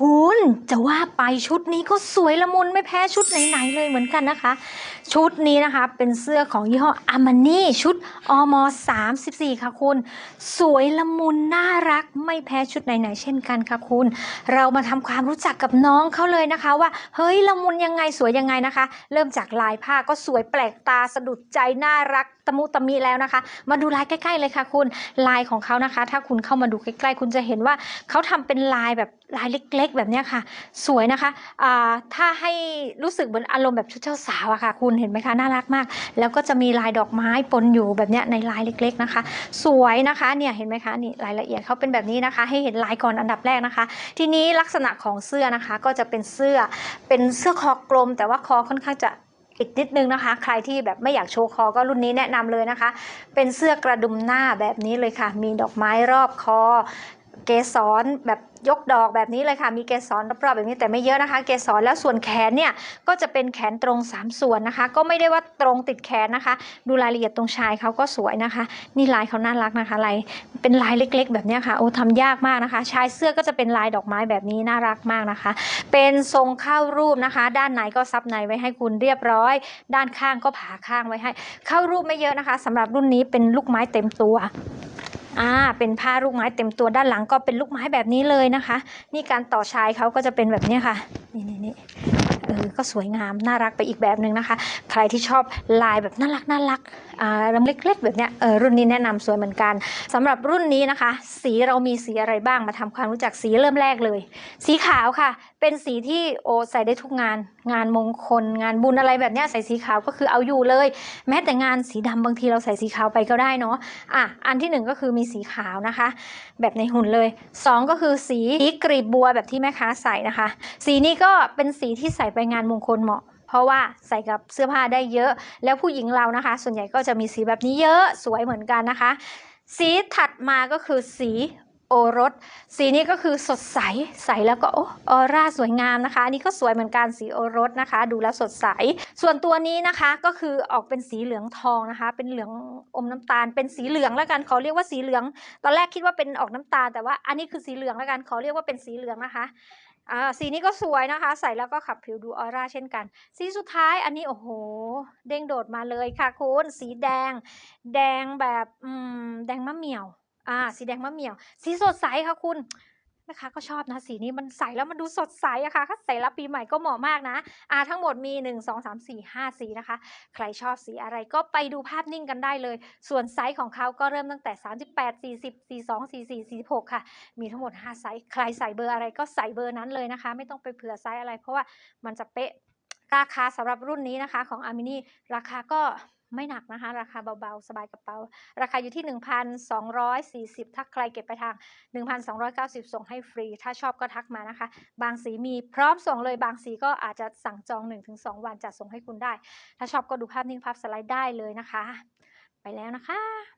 คุณจะว่าไปชุดนี้ก็สวยละมุนไม่แพ้ชุดไหนๆเลยเหมือนกันนะคะ ชุดนี้นะคะเป็นเสื้อของยี่ห้ออามานี่ชุดอม34 ค่ะคุณ สวยละมุนน่ารักไม่แพ้ชุดไหนๆเช่นกันค่ะคุณ เรามาทำความรู้จักกับน้องเขาเลยนะคะว่า เฮ้ยละมุนยังไงสวยยังไงนะคะ เริ่มจากลายผ้าก็สวยแปลกตาสะดุดใจน่ารัก ตะมุตะมิแล้วนะคะ มาดูลายใกล้ๆเลยค่ะ คุณลายของเขานะคะ ถ้าคุณเข้ามาดูใกล้ๆ คุณจะเห็นว่าเขาทำเป็นลายแบบลายเล็ก ๆ แบบนี้ค่ะ สวยนะคะอ่าถ้าให้รู้สึกเหมือนอารมณ์แบบชุดเจ้าสาวอะค่ะ คุณเห็นไหมคะน่ารักมาก แล้วก็จะมีลายดอกไม้ปนอยู่แบบนี้ในลายเล็ก ๆนะคะ สวยนะคะเนี่ยเห็นไหมคะนี่รายละเอียดเขาเป็นแบบนี้นะคะ ให้เห็นลายก่อนอันดับแรกนะคะ ทีนี้ลักษณะของเสื้อนะคะก็จะเป็นเสื้อเป็นเสื้อคอกลม แต่ว่าคอค่อนข้างจะ อีกนิดนึงนะคะ ใครที่แบบไม่อยากโชว์คอก็รุ่นนี้แนะนำเลยนะคะ เป็นเสื้อกระดุมหน้าแบบนี้เลยค่ะ มีดอกไม้รอบคอ เกสรแบบยกดอกแบบนี้เลยค่ะ มีเกสรรอบๆแบบนี้แต่ไม่เยอะนะคะ เกสรแล้วส่วนแขนเนี่ยก็จะเป็นแขนตรง 3 ส่วนนะคะ ก็ไม่ได้ว่าตรงติดแขนนะคะ ดูรายละเอียดตรงชายเขาก็สวยนะคะ นี่ลายเขาน่ารักนะคะลายเป็นลายเล็ก ๆ แบบนี้ค่ะโอ้ทำยากมากนะคะ ชายเสื้อก็จะเป็นลายดอกไม้แบบนี้น่ารักมากนะคะ เป็นทรงเข้ารูปนะคะ ด้านในก็ซับในไว้ให้คุณเรียบร้อย ด้านข้างก็ผ่าข้างไว้ให้ เข้ารูปไม่เยอะนะคะสำหรับรุ่นนี้เป็นลูกไม้เต็มตัว อ่าเป็นผ้าลูกไม้เต็มตัวด้านหลังก็เป็นลูกไม้แบบนี้เลยนะคะ นี่การต่อชายเขาก็จะเป็นแบบนี้ค่ะนี่นี่นี่เออก็สวยงามน่ารักไปอีกแบบหนึ่งนะคะ ใครที่ชอบลายแบบน่ารักน่ารักอ่าลำเล็กๆแบบเนี้ยเออรุ่นนี้แนะนำสวยเหมือนกันสำหรับรุ่นนี้นะคะ สีเรามีสีอะไรบ้างมาทำความรู้จักสีเริ่มแรกเลย สีขาวค่ะเป็นสีที่โอใส่ได้ทุกงาน งานมงคล งานบุญอะไรแบบเนี้ยใส่สีขาวก็คือเอาอยู่เลย แม้แต่งานสีดำบางทีเราใส่สีขาวไปก็ได้เนาะอะอันที่หนึ่งก็คือมีสีขาวนะคะ แบบในหุ่นเลยสองก็คือสีกรีบบัวแบบที่แม่ค้าใส่นะคะ สีนี้ก็เป็นสีที่ใส่ไปงานมงคลเหมาะเพราะว่าใส่กับเสื้อผ้าได้เยอะ แล้วผู้หญิงเรานะคะ ส่วนใหญ่ก็จะมีสีแบบนี้เยอะสวยเหมือนกันนะคะ สีถัดมาก็คือสี โอรส สีนี้ก็คือสดใส ใสแล้วก็โอ้ออร่าสวยงามนะคะ อันนี้ก็สวยเหมือนกันสีโอรสนะคะ ดูแล้วสดใส ส่วนตัวนี้นะคะก็คือออกเป็นสีเหลืองทองนะคะ เป็นเหลืองอมน้ำตาล เป็นสีเหลืองแล้วกันขอเรียกว่าสีเหลือง ตอนแรกคิดว่าเป็นออกน้ำตาลแต่ว่าอันนี้คือสีเหลืองแล้วกันขอเรียกว่าเป็นสีเหลืองนะคะสีนี้ก็สวยนะคะ ใส่แล้วก็ขับผิวดูออร่าเช่นกัน สีสุดท้ายอันนี้โอ้โห เด้งโดดมาเลยค่ะคุณสีแดง แดงแบบแดงมะเหมี่ยว อ่า สีแดงมะเหมี่ยว สีสดใสค่ะคุณแม่ค้าก็ชอบนะสีนี้มันใสแล้วมันดูสดใสอะค่ะถ้าใส่รับปีใหม่ก็เหมาะมากนะอ่าทั้งหมดมี 1 2 3 4 5 สีนะคะ ใครชอบสีอะไรก็ไปดูภาพนิ่งกันได้เลย ส่วนไซส์ของเขาก็เริ่มตั้งแต่ 38 40 42 44 46 ค่ะ มีทั้งหมด 5 ไซส์ใครใส่เบอร์อะไรก็ใส่เบอร์นั้นเลยนะคะ ไม่ต้องไปเผื่อไซส์อะไร เพราะว่ามันจะเป๊ะราคาสำหรับรุ่นนี้นะคะของอาร์มินี่ราคาก็ ไม่หนักนะคะ ราคาเบาๆ สบายกระเป๋า ราคาอยู่ที่ 1,240 ถ้าใครเก็บไปทาง 1,290 ส่งให้ฟรี ถ้าชอบก็ทักมานะคะ บางสีมีพร้อมส่งเลย บางสีก็อาจจะสั่งจอง 1-2 วันจัดส่งให้คุณได้ ถ้าชอบก็ดูภาพนิ่งภาพสไลด์ได้เลยนะคะ ไปแล้วนะคะ